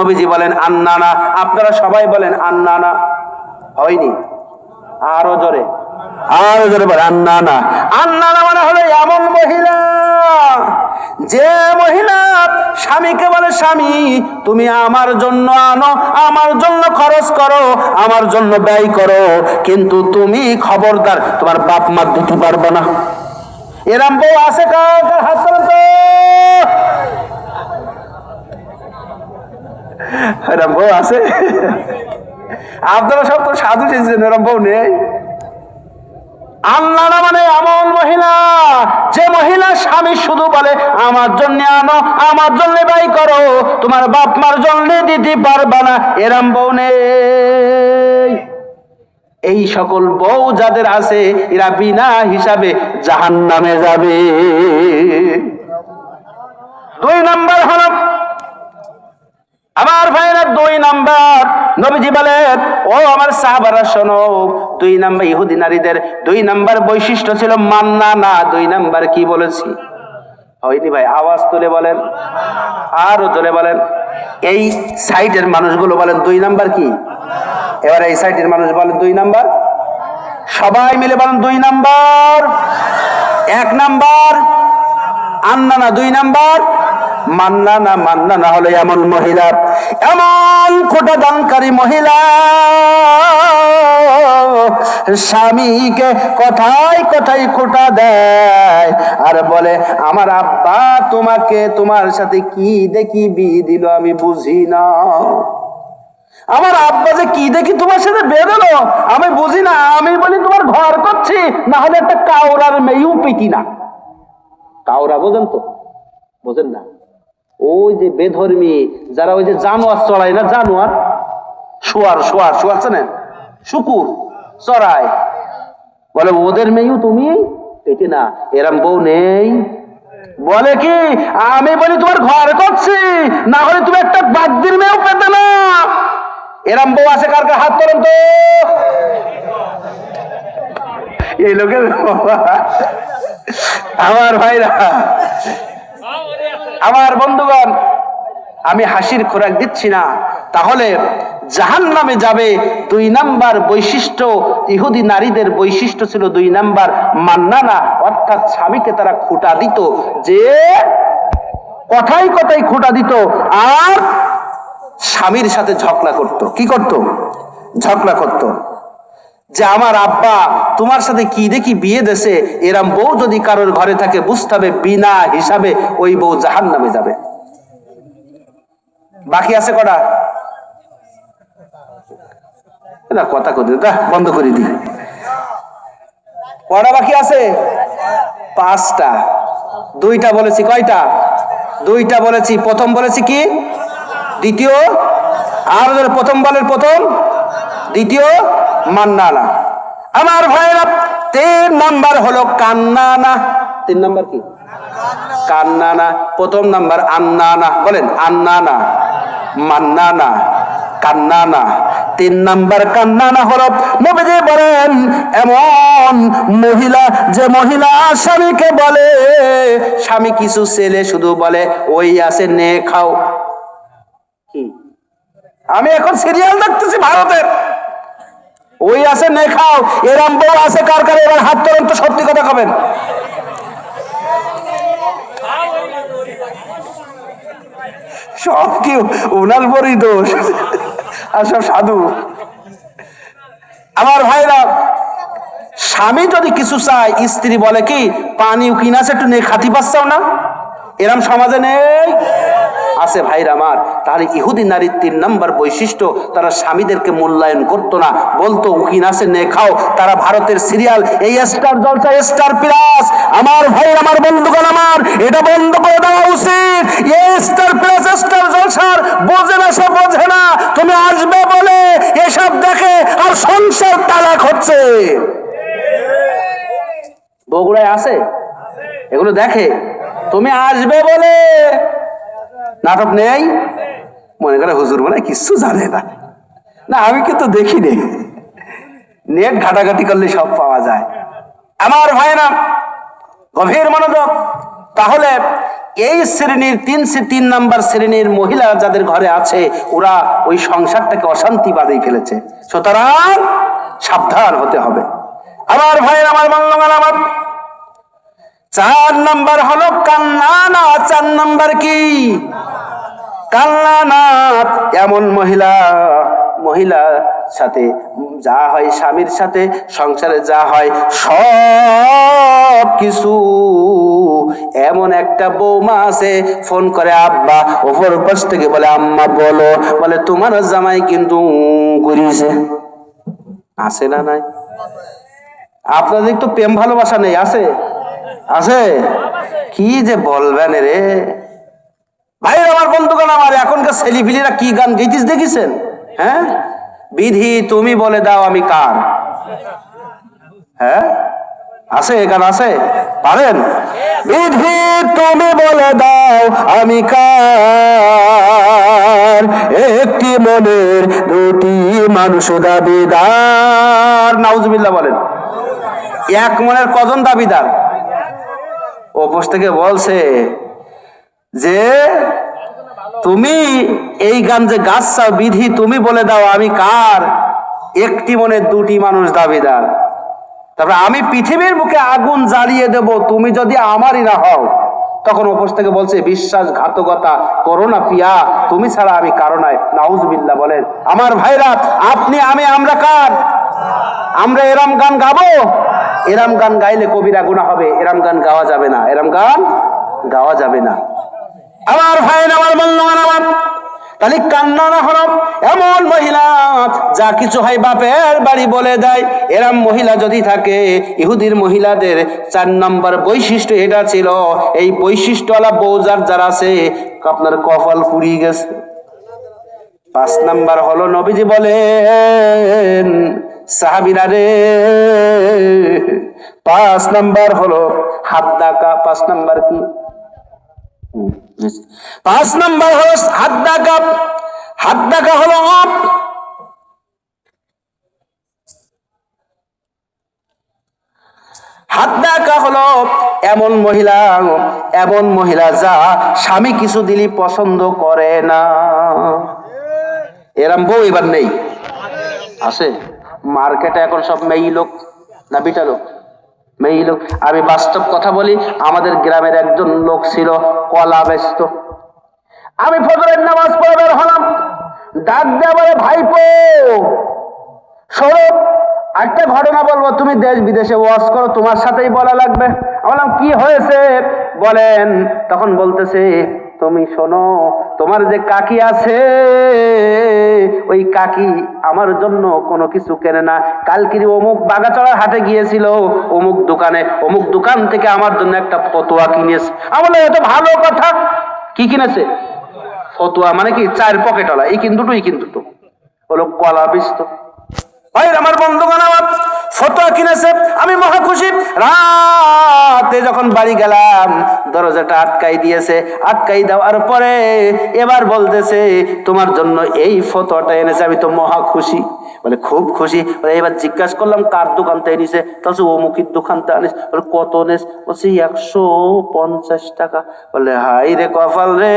নবীজি বলেন, আন্নানা। আপনারা সবাই বলেন, আন্নানা। হয়নি। আরও জোরে। আরও জোরে বলে আন্নানা। আন্নানা মানে হলো এমন মহিলা। যে মহিলা স্বামীকে বলে, স্বামী, তুমি আমার জন্য আনো, আমার জন্য খরচ করো, আমার জন্য ব্যয় করো, কিন্তু তুমি খবরদার, তোমার বাপ মা দিতে পারবে না। এরম বউ আছে হাত তো। আছে। আপনারা সব তো সাধু নেই। আল্লাহ মানে এমন মহিলা, যে মহিলা স্বামী শুধু বলে, আমার জন্য আনো, আমার জন্য ব্যয় করো, তোমার বাপ মার জন্য দিতে পারবা না। এরম বউ নেই। এই সকল বউ যাদের আছে, এরা বিনা হিসাবে জাহান নামে যাবে। দুই নম্বর হল আমার ভাইরা দুই নাম্বার নবীজি বলেন, ও আমার সাহাবারা, শোনো, দুই নাম্বার ইহুদি নারীদের দুই নাম্বার বৈশিষ্ট্য ছিল মান্না, না দুই নাম্বার কি বলেছি? হয়নি ভাই, আওয়াজ তুলে বলেন, আরও তুলে বলেন। এই সাইডের মানুষগুলো বলেন, দুই নাম্বার কি? এবার এই সাইডের মানুষ বলেন, দুই নাম্বার? সবাই মিলে বলেন, দুই নাম্বার। এক নাম্বার, আন্না না, দুই নাম্বার। মান্না না মান্না না হলে এমন মহিলা, এমন খোটা দানকারী মহিলা। স্বামীকে কথায় কথায় খোটা দেয় আর বলে, আমার আব্বা তোমাকে তোমার সাথে কি দেখি বিয়ে দিল আমি বুঝি না। আমার আব্বা যে কি দেখি তোমার সাথে বেরোলো আমি বুঝি না। আমি বলি, তোমার ঘর করছি, না হলে একটা কাউরার মেয়েও পেটি না কাউরা বোঝেন তো? বোঝেন না? ওই যে বেধর্মী, যারা ওই যে জানোয়ার চড়ায় না, জানোয়ার? শোয়ার শোয়ার শোয়ার চেনেন শুকুর, চড়ায়। বলে, ওদের মেয়েও তুমি? পেটি না, এরম বউ নেই। বলে কি, আমি বলি তোমার ঘর করছি, না হলে তুমি একটা বাদ্যির মেয়েও পেতে না। এরম বউ আছে কার হাত তোলেন তো। এই লোকের আমার ভাইরা আমার বন্ধুগণ, আমি হাসির খোরাক দিচ্ছি না। তাহলে জাহান নামে যাবে দুই নাম্বার বৈশিষ্ট্য, ইহুদি নারীদের বৈশিষ্ট্য ছিল দুই নাম্বার মান্নানা, অর্থাৎ স্বামীকে তারা খুঁটা দিত। যে কথাই কথাই খুঁটা দিত, আর স্বামীর সাথে ঝগড়া করত। কি করত? ঝগড়া করত। যে আমার আব্বা তোমার সাথে কি দেখি বিয়ে দেশে এরম বউ যদি কারোর ঘরে থাকে, বুঝতে হবে বিনা হিসাবে ওই বউ জাহান নামে যাবে। বাকি আছে কটা? না, কথা করি দা বন্ধ করে দি। কটা বাকি আছে? পাঁচটা। দুইটা বলেছি, কয়টা? দুইটা বলেছি, প্রথম বলেছি কি? দ্বিতীয়? আর প্রথম বলের প্রথম। দ্বিতীয়? মান্নানা। আমার ভাইরা তিন নাম্বার হলো কান্নানা। তিন নাম্বার কি? কান্নানা। প্রথম নাম্বার আন্নানা। বলেন, আন্নানা। মান্নানা। কান্নানা। তিন নাম্বার কান্নানা হলো, নবীজি বলেন, এমন মহিলা, যে মহিলা স্বামীকে বলে, স্বামী কিছু ছেলে শুধু বলে, ওই আছে, নে, খাও। আমি এখন সিরিয়াল দেখতেছি ভারতের। আছে নে খাও। এরম বউ আছে, কার কার? এবার হাত তোলেন তো সত্যি কথা কবেন। সব কি বড়ই দোষ? আর সব সাধু। আমার ভাইরা, স্বামী যদি কিছু চায়, স্ত্রী বলে কি, পানি কিনাছে একটু নেই, খাতি পাচ্ছাও না? এরম সমাজে নেই। আছে ভাইরা আমার। তাহলে ইহুদি নারীর তিন নম্বর বৈশিষ্ট্য তারা স্বামীদেরকে মূল্যায়ন করতো না। বলতো উকিন আছে নে খাও। তারা ভারতের সিরিয়াল এই স্টার জলসা স্টার প্লাস আমার ভাই আমার বন্ধুগণ আমার এটা বন্ধ করে দেওয়া উচিত। এই স্টার প্লাস স্টার জলসার বোঝে না সে বোঝে না। তুমি আসবে বলে এসব দেখে আর সংসার তালাক হচ্ছে। বগুড়ায় আছে। এগুলো দেখে? তুমি আসবে বলে নাটক নেই? মনে করে হুজুর মানে কিচ্ছু জানে না। না, আমি কিন্তু দেখি নে নেট ঘাটাঘাটি করলে সব পাওয়া যায়। আমার ভাই না গভীর মনোযোগ। তাহলে এই শ্রেণির তিন তিন নাম্বার শ্রেণির মহিলা যাদের ঘরে আছে, ওরা ওই সংসারটাকে অশান্তি বাঁধিয়ে ফেলেছে। সুতরাং সাবধান হতে হবে। আমার ভাইয়ের, আমার মঙ্গল আমার চার নাম্বার হলো কান্না না, চার নাম্বার কি? কান্নানাথ এমন মহিলা মহিলা সাথে যা হয়, স্বামীর সাথে সংসারে যা হয় সব কিছু এমন একটা বৌমা আছে, ফোন করে, আব্বা, ওপর পাশ থেকে বলে, আম্মা, বলো। বলে, তোমার জামাই কিন্তু করিয়েছে আছে না নাই? আপনাদের তো প্রেম ভালোবাসা নেই, আছে? আছে? কি যে বলবেন রে ভাই আমার বন্ধুগণ আমার এখনকার ছেলিপিলিরা কি গান গেইতিস দেখেছেন? হ্যাঁ? বিধি তুমি বলে দাও আমি কার? হ্যাঁ? আছে গান আছে? পারেন? বিধি তুমি বলে দাও আমি কার? একটি মনের দুটি মানুষ দাবিদার। নাউজুবিল্লাহ বলেন। এক মনের কজন দাবিদার? উপোস থেকে বলছে যে তুমি এই গান যে গাছ বিধি তুমি বলে দাও, আমি কার? একটি মনে দুটি মানুষ দাবিদার। তারপরে আমি পৃথিবীর বুকে আগুন জ্বালিয়ে দেব, তুমি যদি আমারই না হও। তখন উপোস থেকে বলছে, বিশ্বাসঘাতকতা করো না পিয়া, তুমি ছাড়া আমি কারও নাই নাউজবিল্লা বলেন, আমার ভাইরা, আপনি, আমি, আমরা কার? আমরা এরম গান গাবো? এরম গান গাইলে কবিরা গুণা হবে, এরম গান গাওয়া যাবে না, এরম গান গাওয়া যাবে না। আমার ভাই আমার বন্ধুগণ, আমার তাহলে কান্না না হলো। এমন মহিলা যা কিছু হয় বাপের বাড়ি বলে দেয়। এরম মহিলা যদি থাকে, ইহুদির মহিলাদের চার নম্বর বৈশিষ্ট্য এটা ছিল, এই বৈশিষ্ট্যওয়ালা বৌজার যারা আছে, আপনার কপাল পুড়িয়ে গেছে। পাঁচ নাম্বার হলো নবীজি বলেন, সাহাবিরা রে, পাঁচ নাম্বার হলো হাত ডাকা, পাঁচ নাম্বার কি? পাঁচ নাম্বার হলো হাত ডাকা হাত ডাকা হলো অপ হাত ডাকা হলো এমন মহিলা এমন মহিলা যা স্বামী কিছু দিলি পছন্দ করে না। এরম বউ এবার নেই। আছে? মার্কেটে এখন সব মেয়ে লোক না বিটা লোক? মেয়ে লোক। আমি বাস্তব কথা বলি, আমাদের গ্রামের একজন লোক ছিল কলা ব্যস্ত আমি ফজরের নামাজ পড়ে বের হলাম। ডাক দেওয়া বলে, ভাইপো সৌরভ একটা ঘটনা বলব, তুমি দেশ বিদেশে ওয়াজ করো, তোমার সাথেই বলা লাগবে। বললাম, কি হয়েছে? বলেন, তখন বলতেছে তুমি শোনো, তোমার যে কাকি আছে, ওই কাকি আমার জন্য কোনো কিছু কেনে না। কালকিরি অমুক বাগাচড়ার হাটে গিয়েছিল, অমুক দোকানে, অমুক দোকান থেকে আমার জন্য একটা ফতোয়া কিনেছে। আমি বললাম, এত ভালো কথা, কি কিনেছে? ফতুয়া মানে কি, চার পকেটওয়ালা, এই কিন্তু দুটোই কিন্তু হলো কলা বিস্ত ভাই আমার ফটোয়া কিনেছে, আমি মহা খুশি। রাতে যখন বাড়ি গেলাম, দরজাটা আটকাই দিয়েছে, আটকাই দেওয়ার পরে এবার বলতেছে, তোমার জন্য এই এনেছে, আমি তো মহা খুশি। বলে, খুব খুশি। বলে, এবার জিজ্ঞাসা করলাম, কার দোকান থেকে তাহলে অমুকির দোকান আনিস। বলে, কত নেস বলছি, একশো পঞ্চাশ টাকা। বলে হাই রে কপাল রে!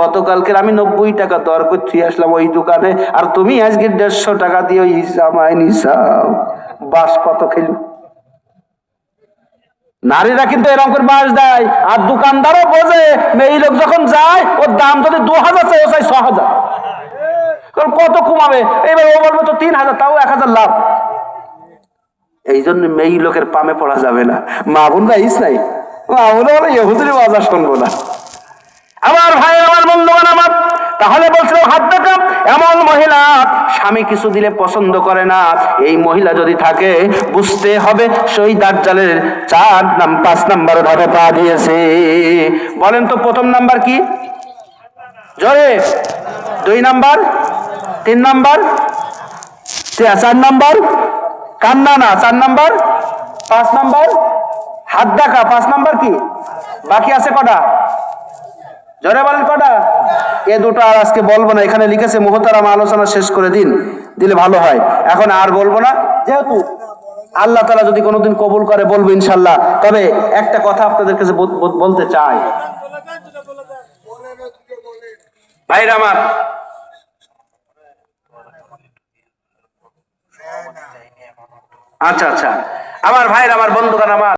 গতকালকের আমি নব্বই টাকা দর করে আসলাম ওই দোকানে। আর তুমি আজকে দেড়শো টাকা দিয়ে জামাই নিসাও বাস কত খেলু নারীরা কিন্তু এরকম করে বাস দেয়। আর দোকানদারও বোঝে, মেয়ে লোক যখন যায়, ওর দাম যদি দু হাজার চাই ও চাই ছ হাজার। কত কমাবে? এবার ও বলবে, তো তিন হাজার, তাও এক হাজার লাভ। এই জন্য মেয়ে লোকের পামে পড়া যাবে না। মা বোনরা ইস নাই। মা বোনরা বলে, ইহুদির বাজার শুনব না। আমার ভাই, আমার বন্ধুগণ, আমার তাহলে বলছিল, হাত দেখা এমন মহিলা স্বামী কিছু দিলে পছন্দ করে না। এই মহিলা যদি থাকে, বুঝতে হবে সেই দাজ্জালের চার নাম, পাঁচ নাম্বার ভাবে পা দিয়েছে। বলেন তো প্রথম নাম্বার কি? জোরে। দুই নাম্বার, তিন নাম্বার চার নাম্বার, কান্না না, চার নাম্বার, পাঁচ নাম্বার, হাত দেখা, পাঁচ নাম্বার কি? বাকি আছে কটা? জোরে বলেন কটা? এ দুটো আর আজকে বলব না, এখানে লিখেছে মোহতারাম আলোচনা শেষ করে দিন, দিলে ভালো হয়। এখন আর বলব না, যেহেতু আল্লাহ তালা যদি কোনোদিন কবুল করে বলব ইনশাল্লাহ তবে একটা কথা আপনাদের কাছে বল- বল- বলতে চাই। ভাইরা আমার আচ্ছা আচ্ছা। আমার ভাইরা, আমার বন্ধুগণ আমার।